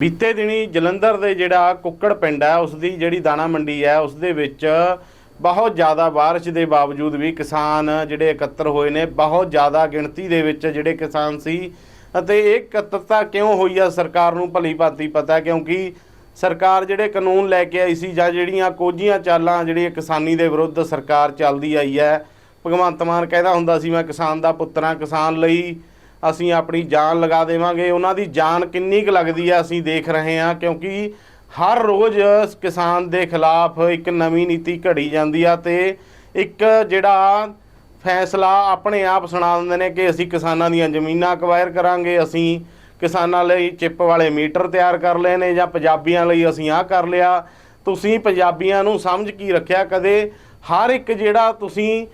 ਬੀਤੇ ਦਿਨੀ ਜਲੰਧਰ ਦੇ ਜਿਹੜਾ ਕੁੱਕੜ ਪਿੰਡ ਹੈ, ਉਸ ਦੀ ਜਿਹੜੀ ਦਾਣਾ ਮੰਡੀ ਹੈ, ਉਸ ਦੇ ਵਿੱਚ ਬਹੁਤ ਜ਼ਿਆਦਾ ਬਾਰਿਸ਼ ਦੇ ਬਾਵਜੂਦ ਵੀ ਕਿਸਾਨ ਜਿਹੜੇ ਇਕੱਤਰ ਹੋਏ ਨੇ, ਬਹੁਤ ਜ਼ਿਆਦਾ ਗਿਣਤੀ ਦੇ ਵਿੱਚ ਜਿਹੜੇ ਕਿਸਾਨ ਸੀ ਅਤੇ ਇਹ ਇਕੱਤਰਤਾ ਕਿਉਂ ਹੋਈ ਆ, ਸਰਕਾਰ ਨੂੰ ਭਲੀ ਭਾਂਤੀ ਪਤਾ ਕਿਉਂਕਿ ਸਰਕਾਰ ਜਿਹੜੇ ਕਾਨੂੰਨ ਲੈ ਕੇ ਆਈ ਸੀ ਜਾਂ ਜਿਹੜੀਆਂ ਕੋਝੀਆਂ ਚਾਲਾਂ ਜਿਹੜੀਆਂ ਕਿਸਾਨੀ ਦੇ ਵਿਰੁੱਧ ਸਰਕਾਰ ਚੱਲਦੀ ਆਈ ਹੈ, ਭਗਵੰਤ ਮਾਨ ਕਹਿੰਦਾ ਹੁੰਦਾ ਸੀ, ਮੈਂ ਕਿਸਾਨ ਦਾ ਪੁੱਤਰਾਂ ਕਿਸਾਨ ਲਈ ਅਸੀਂ ਆਪਣੀ ਜਾਨ ਲਗਾ ਦੇਵਾਂਗੇ। ਉਹਨਾਂ ਦੀ ਜਾਨ ਕਿੰਨੀ ਕੁ ਲੱਗਦੀ ਹੈ ਅਸੀਂ ਦੇਖ ਰਹੇ ਹਾਂ, ਕਿਉਂਕਿ ਹਰ ਰੋਜ਼ ਕਿਸਾਨ ਦੇ ਖਿਲਾਫ ਇੱਕ ਨਵੀਂ ਨੀਤੀ ਘੜੀ ਜਾਂਦੀ ਆ ਤੇ ਇੱਕ ਜਿਹੜਾ ਫੈਸਲਾ ਆਪਣੇ ਆਪ ਸੁਣਾ ਦਿੰਦੇ ਨੇ ਕਿ ਅਸੀਂ ਕਿਸਾਨਾਂ ਦੀਆਂ ਜ਼ਮੀਨਾਂ ਅਕਵਾਇਰ ਕਰਾਂਗੇ, ਅਸੀਂ ਕਿਸਾਨਾਂ ਲਈ ਚਿੱਪ ਵਾਲੇ ਮੀਟਰ ਤਿਆਰ ਕਰ ਲਏ ਨੇ ਜਾਂ ਪੰਜਾਬੀਆਂ ਲਈ ਅਸੀਂ ਆਹ ਕਰ ਲਿਆ। ਤੁਸੀਂ ਪੰਜਾਬੀਆਂ ਨੂੰ ਸਮਝ ਕੀ ਰੱਖਿਆ ਕਦੇ? ਹਰ ਇੱਕ ਜਿਹੜਾ ਤੁਸੀਂ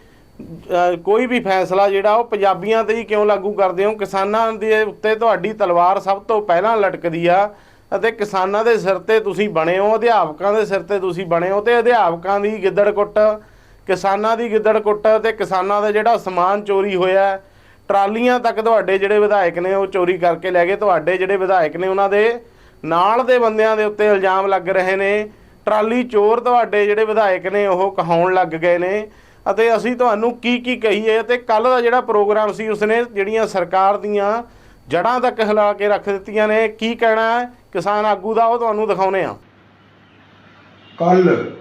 ਕੋਈ ਵੀ ਫੈਸਲਾ ਜਿਹੜਾ ਉਹ ਪੰਜਾਬੀਆਂ ਤੇ ਹੀ ਕਿਉਂ ਲਾਗੂ ਕਰਦੇ ਹੋ? ਕਿਸਾਨਾਂ ਦੇ ਉੱਤੇ ਤੁਹਾਡੀ ਤਲਵਾਰ ਸਭ ਤੋਂ ਪਹਿਲਾਂ ਲਟਕਦੀ ਆ ਅਤੇ ਕਿਸਾਨਾਂ ਦੇ ਸਿਰ ਤੇ ਤੁਸੀਂ ਬਣੇ ਹੋ, ਅਧਿਆਪਕਾਂ ਦੇ ਸਿਰ ਤੇ ਤੁਸੀਂ ਬਣੇ ਹੋ ਤੇ ਅਧਿਆਪਕਾਂ ਦੀ ਗਿੱਦੜ ਕੁੱਟ, ਕਿਸਾਨਾਂ ਦੀ ਗਿੱਦੜ ਕੁੱਟ ਤੇ ਕਿਸਾਨਾਂ ਦਾ ਜਿਹੜਾ ਸਮਾਨ ਚੋਰੀ ਹੋਇਆ ਟਰਾਲੀਆਂ ਤੱਕ ਤੁਹਾਡੇ ਜਿਹੜੇ ਵਿਧਾਇਕ ਨੇ ਉਹ ਚੋਰੀ ਕਰਕੇ ਲੈ ਗਏ, ਤੁਹਾਡੇ ਜਿਹੜੇ ਵਿਧਾਇਕ ਨੇ ਉਹਨਾਂ ਦੇ ਨਾਲ ਦੇ ਬੰਦਿਆਂ ਦੇ ਉੱਤੇ ਇਲਜ਼ਾਮ ਲੱਗ ਰਹੇ ਨੇ, ਟਰਾਲੀ ਚੋਰ ਤੁਹਾਡੇ ਜਿਹੜੇ ਵਿਧਾਇਕ ਨੇ ਉਹ ਕਹਾਉਣ ਲੱਗ ਗਏ ਨੇ ਅਤੇ ਅਸੀਂ ਤੁਹਾਨੂੰ ਕੀ ਕੀ ਕਹੀਏ ਤੇ ਕੱਲ ਦਾ ਜਿਹੜਾ ਪ੍ਰੋਗਰਾਮ ਸੀ ਉਸਨੇ ਜਿਹੜੀਆਂ ਸਰਕਾਰ ਦੀਆਂ ਜੜਾਂ ਤੱਕ ਹਿਲਾ ਕੇ ਰੱਖ ਦਿੱਤੀਆਂ ਨੇ, ਕੀ ਕਹਿਣਾ ਹੈ? ਕਿਸਾਨ ਆਗੂ ਦਾ ਉਹ ਤੁਹਾਨੂੰ ਦਿਖਾਉਨੇ ਆ ਕੱਲ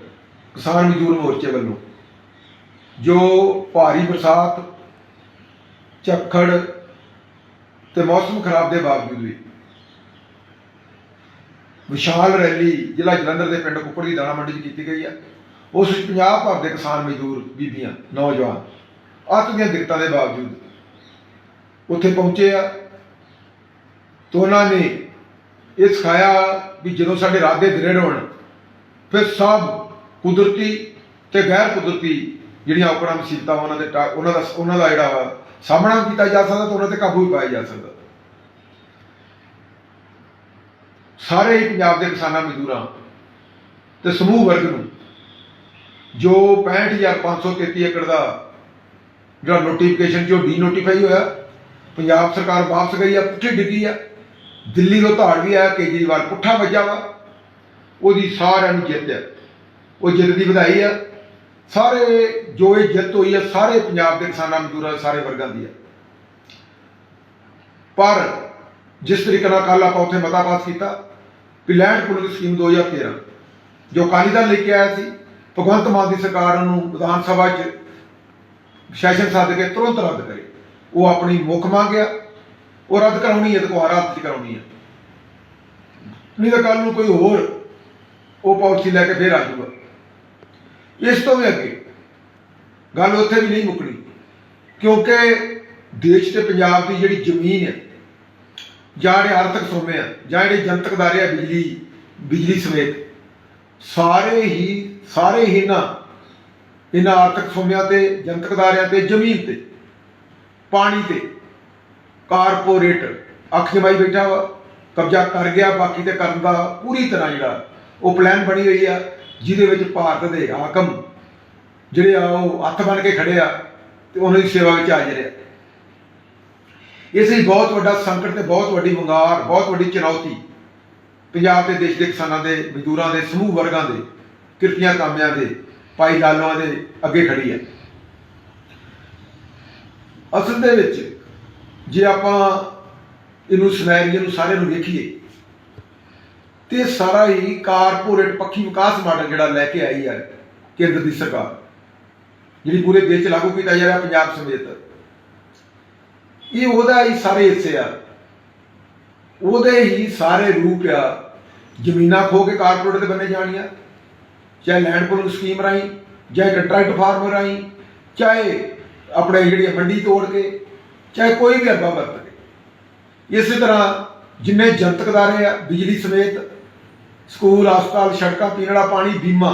ਕਿਸਾਨ ਮਜ਼ਦੂਰ ਮੋਰਚੇ ਵੱਲੋਂ ਜੋ ਭਾਰੀ ਬਰਸਾਤ, ਝੱਖੜ ਤੇ ਮੌਸਮ ਖਰਾਬ ਦੇ ਬਾਵਜੂਦ ਵੀ ਵਿਸ਼ਾਲ ਰੈਲੀ ਜ਼ਿਲ੍ਹਾ ਜਲੰਧਰ ਦੇ ਪਿੰਡ ਕੁੱਕੜ ਦੀ ਦਾਣਾ ਮੰਡੀ 'ਚ ਕੀਤੀ ਗਈ ਹੈ। ਉਸ ਵਿੱਚ ਪੰਜਾਬ ਭਰ ਦੇ ਕਿਸਾਨ ਮਜ਼ਦੂਰ ਬੀਬੀਆਂ, ਨੌਜਵਾਨ ਅੱਤ ਦੀਆਂ ਦਿੱਕਤਾਂ ਦੇ ਬਾਵਜੂਦ ਉੱਥੇ ਪਹੁੰਚੇ ਆ ਤਾਂ ਉਹਨਾਂ ਨੇ ਇਹ ਸਿਖਾਇਆ ਵੀ ਜਦੋਂ ਸਾਡੇ ਇਰਾਦੇ ਦ੍ਰਿੜ ਹੋਣ, ਫਿਰ ਸਭ ਕੁਦਰਤੀ ਤੇ ਗੈਰ ਕੁਦਰਤੀ ਜਿਹੜੀਆਂ ਔਕੜਾਂ ਮੁਸੀਬਤਾਂ ਉਹਨਾਂ ਦੇ ਟਾ- ਉਹਨਾਂ ਦਾ ਉਹਨਾਂ ਦਾ ਜਿਹੜਾ ਵਾ ਸਾਹਮਣਾ ਕੀਤਾ ਜਾ ਸਕਦਾ ਤੇ ਉਹਨਾਂ ਤੇ ਕਾਬੂ ਵੀ ਪਾਇਆ ਜਾ ਸਕਦਾ। ਸਾਰੇ ਹੀ ਪੰਜਾਬ ਦੇ ਕਿਸਾਨਾਂ, ਮਜ਼ਦੂਰਾਂ ਤੇ ਸਮੂਹ ਵਰਗ ਨੂੰ ਜੋ 65533 ਏਕੜ ਦਾ ਜਿਹੜਾ ਨੋਟੀਫਿਕੇਸ਼ਨ ਜੋ ਡੀ ਨੋਟੀਫਾਈ ਹੋਇਆ। ਪੰਜਾਬ ਸਰਕਾਰ ਵਾਪਸ ਗਈ ਆ, ਪੁੱਠੀ ਡਿੱਗੀ ਆ। ਦਿੱਲੀ ਤੋਂ ਧਾੜ ਵੀ ਆਇਆ, ਕੇਜਰੀਵਾਲ ਪੁੱਠਾ ਵੱਜਾ ਵਾ। ਉਹਦੀ ਸਾਰਿਆਂ ਨੂੰ ਜਿੱਤ ਹੈ ਉਹ ਜਿੱਤ ਦੀ ਵਧਾਈ ਆ। ਸਾਰੇ ਜੋ ਇਹ ਜਿੱਤ ਹੋਈ ਆ, ਸਾਰੇ ਪੰਜਾਬ ਦੇ ਕਿਸਾਨਾਂ ਮਜ਼ਦੂਰਾਂ ਸਾਰੇ ਵਰਗਾਂ ਦੀ ਆ। ਪਰ ਜਿਸ ਤਰੀਕੇ ਨਾਲ ਕੱਲ ਆਪਾਂ ਉੱਥੇ ਮਤਾ ਪਾਸ ਕੀਤਾ ਕਿ ਲੈਂਡ ਪੂਲਿੰਗ ਸਕੀਮ 2013 ਜੋ ਅਕਾਲੀ ਦਲ ਲੈ ਕੇ ਆਇਆ ਸੀ ਭਗਵੰਤ ਮਾਨ ਦੀ ਸਰਕਾਰ ਨੂੰ ਵਿਧਾਨ ਸਭਾ 'ਚ ਸੈਸ਼ਨ ਸੱਦ ਕੇ ਤੁਰੰਤ ਰੱਦ ਕਰੇ। ਉਹ ਆਪਣੀ ਮੁੱਖ ਮੰਗ ਆ। ਉਹ ਰੱਦ ਕਰਾਉਣੀ ਹੈ ਤੇ ਕੋਈ ਰੱਦ ਕਰਾਉਣੀ ਹੈ ਨਹੀਂ ਤਾਂ ਕੱਲ ਨੂੰ ਕੋਈ ਹੋਰ ਉਹ ਪਾਲਿਸੀ ਲੈ ਕੇ ਫੇਰ ਆ ਜਾਊਗਾ। ਇਸ ਤੋਂ ਵੀ ਅੱਗੇ ਗੱਲ ਉੱਥੇ ਵੀ ਨਹੀਂ ਮੁੱਕਣੀ। ਕਿਉਂਕਿ ਦੇਸ਼ ਤੇ ਪੰਜਾਬ ਦੀ ਜਿਹੜੀ ਜ਼ਮੀਨ ਹੈ ਜਾਂ ਜਿਹੜੇ ਆਰਥਿਕ ਸੋਮੇ ਆ, ਜਾਂ ਜਿਹੜੇ ਜਨਤਕ ਦਾਰੇ ਆ ਬਿਜਲੀ ਬਿਜਲੀ ਸਮੇਤ, ਸਾਰੇ ਹੀ ਸਾਰੇ ਹੀ ਨਾ ਇਹਨਾਂ ਆਰਥਿਕ ਸੋਮਿਆਂ ਤੇ, ਜਨਤਕ ਦਾਰਿਆਂ ਤੇ, ਜ਼ਮੀਨ ਤੇ, ਪਾਣੀ ਤੇ, ਕਾਰਪੋਰੇਟ ਅੱਖ ਜਮਾਈ ਬੈਠਾ ਵਾ, ਕਬਜ਼ਾ ਕਰ ਗਿਆ, ਬਾਕੀ ਤੇ ਕਰਨ ਦਾ ਪੂਰੀ ਤਰ੍ਹਾਂ ਜਿਹੜਾ ਉਹ ਪਲਾਨ ਬਣੀ ਹੋਈ ਆ, ਜਿਹਦੇ ਵਿੱਚ ਭਾਰਤ ਦੇ ਹਾਕਮ ਜਿਹੜੇ ਆ ਉਹ ਹੱਥ ਬਣ ਕੇ ਖੜੇ ਆ ਤੇ ਉਹਨਾਂ ਦੀ ਸੇਵਾ ਵਿੱਚ ਹਾਜ਼ਰ ਆ ਇਸ ਲਈ ਬਹੁਤ ਵੱਡਾ ਸੰਕਟ ਤੇ ਬਹੁਤ ਵੱਡੀ ਵੰਗਾਰ ਬਹੁਤ ਵੱਡੀ ਚੁਣੌਤੀ ਪੰਜਾਬ ਤੇ ਦੇਸ਼ ਦੇ ਕਿਸਾਨਾਂ ਦੇ, ਮਜ਼ਦੂਰਾਂ ਦੇ, ਸਮੂਹ ਵਰਗਾਂ ਦੇ ਕਿਰਤੀਆਂ ਕਾਮਿਆਂ ਦੇ, ਭਾਈ ਲਾਲੋਆਂ ਦੇ ਅੱਗੇ ਖੜੀ ਹੈ। ਅਸਲ ਦੇ ਵਿੱਚ ਜੇ ਆਪਾਂ ਇਹਨੂੰ ਸਿਨੈਰੀਓ ਨੂੰ ਸਾਰੇ ਨੂੰ ਵੇਖੀਏ, ਤੇ ਸਾਰਾ ਹੀ ਕਾਰਪੋਰੇਟ ਪੱਖੀ ਵਿਕਾਸ ਮਾਡਲ ਜਿਹੜਾ ਲੈ ਕੇ ਆਈ ਹੈ ਕੇਂਦਰ ਦੀ ਸਰਕਾਰ। ਜਿਹੜੀ ਪੂਰੇ ਦੇਸ਼ 'ਚ ਲਾਗੂ ਕੀਤਾ ਜਾ ਰਿਹਾ ਪੰਜਾਬ ਸਮੇਤ। ਇਹ ਉਹਦਾ ਹੀ ਸਾਰੇ ਹਿੱਸੇ ਆ। ਉਹਦੇ ਹੀ ਸਾਰੇ ਰੂਪ ਆ। ਜ਼ਮੀਨਾਂ ਖੋ ਕੇ ਕਾਰਪੋਰੇਟ ਦੇ ਬੰਨੇ ਜਾਣੀਆਂ। ਚਾਹੇ ਲੈਂਡ ਪੂਲਿੰਗ ਸਕੀਮ ਰਾਹੀਂ, ਚਾਹੇ ਕੰਟਰੈਕਟ ਫਾਰਮ ਰਾਹੀਂ, ਚਾਹੇ ਆਪਣੇ ਜਿਹੜੀ ਮੰਡੀ ਤੋੜ ਕੇ, ਚਾਹੇ ਕੋਈ ਵੀ ਅੱਗਾ ਵਰਤ ਕੇ। ਇਸੇ ਤਰ੍ਹਾਂ ਜਿੰਨੇ ਜਨਤਕ ਦਾਰੇ ਆ, ਬਿਜਲੀ ਸਮੇਤ, ਸਕੂਲ, ਹਸਪਤਾਲ, ਸੜਕਾਂ, ਪੀਣ ਵਾਲਾ ਪਾਣੀ, ਬੀਮਾ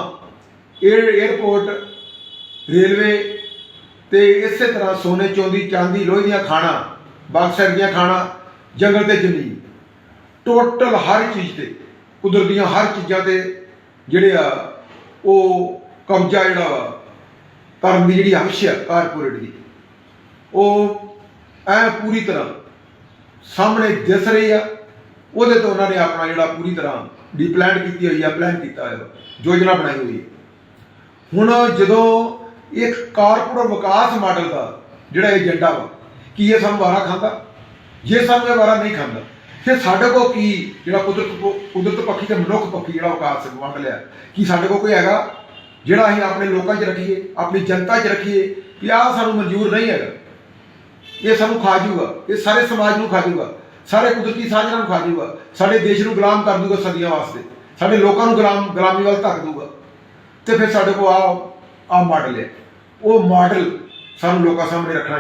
에ਅਰ 에ਅਰਪੋਰਟ ਰੇਲਵੇ ਤੇ ਇਸੇ ਤਰ੍ਹਾਂ ਸੋਨੇ, ਚੋਂਦੀ, ਚਾਂਦੀ, ਲੋਹੇ ਦੀਆਂ ਖਾਣਾ ਬਾਕਸਰ ਦੀਆਂ ਖਾਣਾ, ਜੰਗਲ ਤੇ ਜ਼ਮੀਨ। ਟੋਟਲ ਹਰ ਚੀਜ਼ ਤੇ ਕੁਦਰਤ ਦੀਆਂ ਹਰ ਚੀਜ਼ਾਂ ਤੇ ਜਿਹੜੇ ਆ ਉਹ ਕਬਜ਼ਾ ਜਿਹੜਾ ਵਾ ਕਰਨ ਦੀ ਜਿਹੜੀ ਹਮਸ਼ ਆ ਕਾਰਪੋਰੇਟ ਦੀ। ਉਹ ਐ ਪੂਰੀ ਤਰ੍ਹਾਂ ਸਾਹਮਣੇ ਦਿਸ ਰਹੀ ਆ, ਉਹਦੇ ਤੋਂ ਉਹਨਾਂ ਨੇ ਆਪਣਾ ਜਿਹੜਾ ਪੂਰੀ ਤਰ੍ਹਾਂ ਡੀਪਲੈਨ ਕੀਤੀ ਹੋਈ ਆ ਪਲਾਨ ਕੀਤਾ ਹੋਇਆ, ਯੋਜਨਾ ਬਣਾਈ ਹੋਈ ਹੁਣ ਜਦੋਂ ਇੱਕ ਕਾਰਪੋਰੇਟ ਵਿਕਾਸ ਮਾਡਲ ਦਾ ਜਿਹੜਾ ਏਜੰਡਾ ਵਾ, ਕਿ ਇਹ ਸਾਨੂੰ ਵਾਰਾ ਖਾਂਦਾ? ਜੇ ਸਾਨੂੰ ਇਹ ਵਾਰਾ ਨਹੀਂ ਖਾਂਦਾ ਫਿਰ ਸਾਡੇ ਕੋਲ ਕੀ, ਜਿਹੜਾ ਕੁਦਰਤ ਕੁਦਰਤ ਪੱਖੀ ਤੇ ਮਨੁੱਖ ਪੱਖੀ ਜਿਹੜਾ ਵਿਕਾਸ ਵੰਡ ਲਿਆ। ਕੀ ਸਾਡੇ ਕੋਲ ਕੋਈ ਹੈਗਾ? ਜਿਹੜਾ ਅਸੀਂ ਆਪਣੇ ਲੋਕਾਂ 'ਚ ਰੱਖੀਏ, ਆਪਣੀ ਜਨਤਾ 'ਚ ਰੱਖੀਏ ਕਿ ਆਹ ਸਾਨੂੰ ਮਨਜ਼ੂਰ ਨਹੀਂ ਹੈਗਾ। ਇਹ ਸਾਨੂੰ ਖਾ ਜੂਗਾ, ਇਹ ਸਾਰੇ ਸਮਾਜ ਨੂੰ ਖਾ ਜੂਗਾ, ਸਾਰੇ ਕੁਦਰਤੀ ਸਾਧਨਾਂ ਨੂੰ ਖਾ ਜੂਗਾ, ਸਾਡੇ ਦੇਸ਼ ਨੂੰ ਗੁਲਾਮ ਕਰ ਦੂਗਾ ਸਦੀਆਂ ਵਾਸਤੇ, ਸਾਡੇ ਲੋਕਾਂ ਨੂੰ ਗੁਲਾਮ, ਗੁਲਾਮੀ ਵੱਲ ਧੱਕ ਦੂਗਾ। ਤੇ ਫਿਰ ਸਾਡੇ ਕੋਲ ਆ ਆ ਮਾਡਲ ਹੈ। ਉਹ ਮਾਡਲ ਸਾਨੂੰ ਲੋਕਾਂ ਸਾਹਮਣੇ ਰੱਖਣਾ